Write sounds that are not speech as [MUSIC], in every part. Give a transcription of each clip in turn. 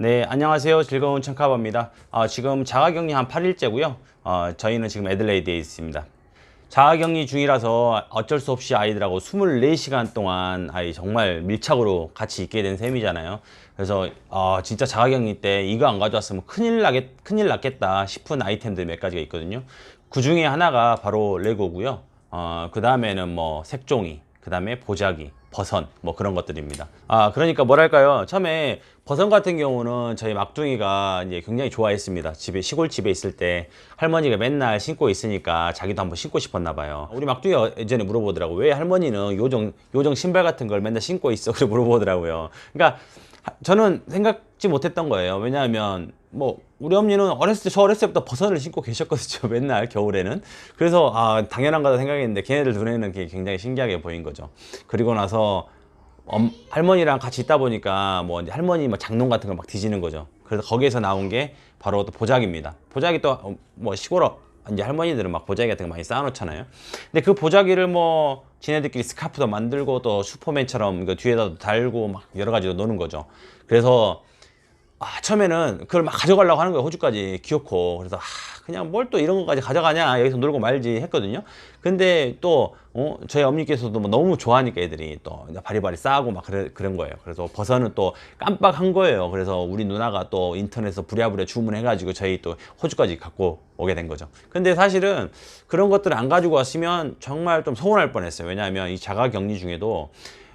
네, 안녕하세요. 즐거운 청카바입니다. 어, 지금 자가격리 한 8일째고요. 어, 저희는 지금 애들레이드에 있습니다. 자가격리 중이라서 어쩔 수 없이 아이들하고 24시간 동안 아이 정말 밀착으로 같이 있게 된 셈이잖아요. 그래서 어, 진짜 자가격리 때 이거 안 가져왔으면 큰일 나겠 큰일 났겠다 싶은 아이템들 몇 가지가 있거든요. 그 중에 하나가 바로 레고고요. 어, 그 다음에는 뭐 색종이, 그 다음에 보자기, 버선 뭐 그런 것들입니다. 아 그러니까 뭐랄까요? 처음에 버선 같은 경우는 저희 막둥이가 이제 굉장히 좋아했습니다. 집에 시골 집에 있을 때 할머니가 맨날 신고 있으니까 자기도 한번 신고 싶었나 봐요. 우리 막둥이가 예전에 물어보더라고 왜 할머니는 요정 요정 신발 같은 걸 맨날 신고 있어? 그래 물어보더라고요. 그러니까 하- 저는 생각지 못했던 거예요. 왜냐하면 뭐 우리 엄니는 어렸을 때 저 어렸을 때부터 버선을 신고 계셨거든요. [LAUGHS] 맨날 겨울에는. 그래서 아 당연한 거다 생각했는데 걔네들 눈에는 그게 굉장히 신기하게 보인 거죠. 그리고 나서 엄- 할머니랑 같이 있다 보니까 뭐 이제 할머니 뭐 장롱 같은 걸 막 뒤지는 거죠. 그래서 거기에서 나온 게 바로 또 보자기입니다. 보자기 또 뭐 시골 어- 이제 할머니들은 막 보자기 같은 거 많이 쌓아놓잖아요. 근데 그 보자기를 뭐 지네들끼리 스카프도 만들고 또 슈퍼맨처럼 이거 뒤에다 달고 막 여러 가지로 노는 거죠. 그래서 아, 처음에는 그걸 막 가져가려고 하는 거예요. 호주까지 귀엽고. 그래서 아, 그냥 뭘 또 이런 것까지 가져가냐. 여기서 놀고 말지 했거든요. 근데 또, 어, 저희 어머니께서도 뭐 너무 좋아하니까 애들이 또 바리바리 싸고 막 그래, 그런 거예요. 그래서 버섯은 또 깜빡한 거예요. 그래서 우리 누나가 또 인터넷에서 부랴부랴 주문해 가지고 저희 또 호주까지 갖고 오게 된 거죠. 근데 사실은 그런 것들을 안 가지고 왔으면 정말 좀 서운할 뻔했어요. 왜냐하면 이 자가 격리 중에도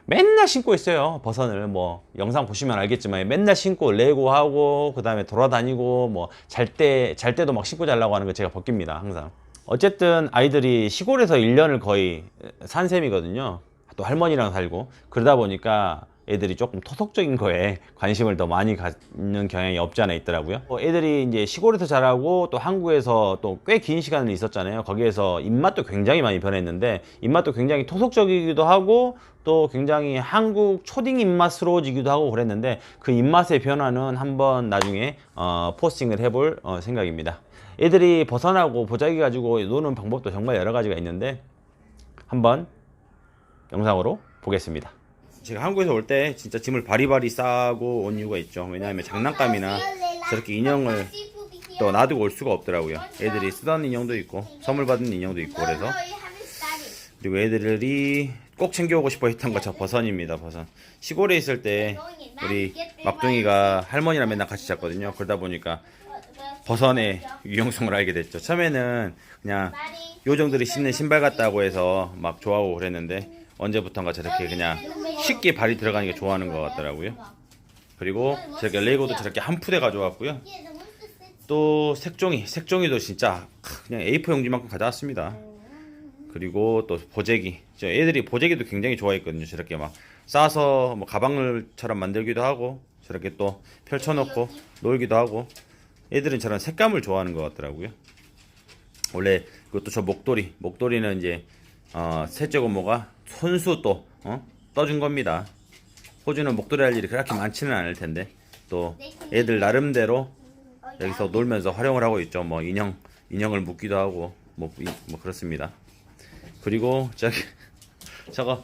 맨날 신고 있어요. 버선을 뭐 영상 보시면 알겠지만 맨날 신고 레고 하고 그 다음에 돌아다니고 뭐 잘 때 잘 때도 막 신고 자려고 하는 거 제가 벗깁니다 항상. 어쨌든 아이들이 시골에서 1년을 거의 산 셈이거든요. 또 할머니랑 살고. 그러다 보니까 애들이 조금 토속적인 거에 관심을 더 많이 갖는 경향이 없지 않아 있더라고요. 어, 애들이 이제 시골에서 자라고 또 한국에서 또 꽤 긴 시간을 있었잖아요. 거기에서 입맛도 굉장히 많이 변했는데 입맛도 굉장히 토속적이기도 하고 또 굉장히 한국 초딩 입맛스러워지기도 하고 그랬는데 그 입맛의 변화는 한번 나중에 어, 포스팅을 해볼 어, 생각입니다. 애들이 벗어나고 보자기 가지고 노는 방법도 정말 여러 가지가 있는데 한번 영상으로 보겠습니다. 제가 한국에서 올 때 진짜 짐을 바리바리 싸고 온 이유가 있죠. 왜냐하면 장난감이나 저렇게 인형을 또 놔두고 올 수가 없더라고요. 애들이 쓰던 인형도 있고 선물 받은 인형도 있고 그래서 그리고 애들이 꼭 챙겨오고 싶어 했던 거 저 버선입니다. 버선. 시골에 있을 때 우리 막둥이가 할머니랑 맨날 같이 잤거든요. 그러다 보니까 버선의 유용성을 알게 됐죠. 처음에는 그냥 요정들이 신는 신발 같다고 해서 막 좋아하고 그랬는데 언제부턴가 저렇게 그냥 쉽게 발이 들어가는 게 좋아하는 것 같더라고요. 그리고 저렇게 레고도 저렇게 한 푸대 가져왔고요. 또 색종이, 색종이도 진짜 그냥 A4 용지만큼 가져왔습니다. 그리고 또 보재기, 저 애들이 보재기도 굉장히 좋아했거든요. 저렇게 막 싸서 뭐 가방을처럼 만들기도 하고 저렇게 또 펼쳐놓고 놀기도 하고 애들은 저런 색감을 좋아하는 것 같더라고요. 원래 그것도 저 목도리, 목도리는 이제 어, 셋째 고모가 손수 또 어? 떠준 겁니다. 호주는 목도리 할 일이 그렇게 많지는 않을 텐데 또 애들 나름대로 여기서 놀면서 활용을 하고 있죠. 뭐 인형 인형을 묶기도 하고 뭐, 이- 뭐 그렇습니다. 그리고 저기 [LAUGHS] 저거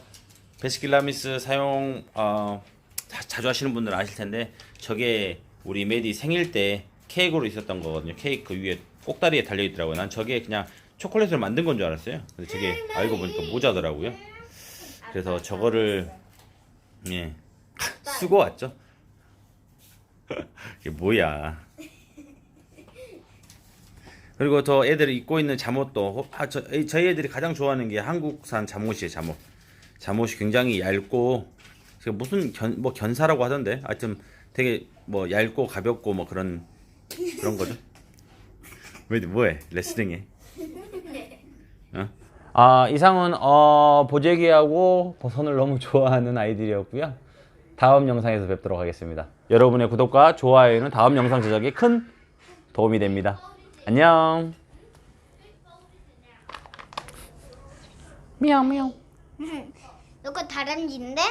베스킬라미스 사용 어, 자, 자주 하시는 분들은 아실 텐데 저게 우리 메디 생일 때 케이크로 있었던 거거든요. 케이크 그 위에 꼭다리에 달려 있더라고요. 난 저게 그냥 초콜릿을 만든 건 줄 알았어요. 근데 저게 알고 보니까 모자더라고요. 그래서 저거를 예 쓰고 왔죠. [LAUGHS] 이게 뭐야? 그리고 저 애들이 입고 있는 잠옷도 아, 저, 이- 저희 애들이 가장 좋아하는 게 한국산 잠옷이에요. 잠옷. 잠옷이 굉장히 얇고 그 무슨 견, 뭐 견사라고 하던데 하여튼 되게 뭐 얇고 가볍고 뭐 그런 그런 거죠. [LAUGHS] 왜 뭐해? 레슬링해. 어? 아 이상은 어, 보재기하고 버선을 너무 좋아하는 아이들이었고요. 다음 영상에서 뵙도록 하겠습니다. 여러분의 구독과 좋아요는 다음 영상 제작에 큰 도움이 됩니다. 안녕. 이거 [LAUGHS] 다람쥐인데?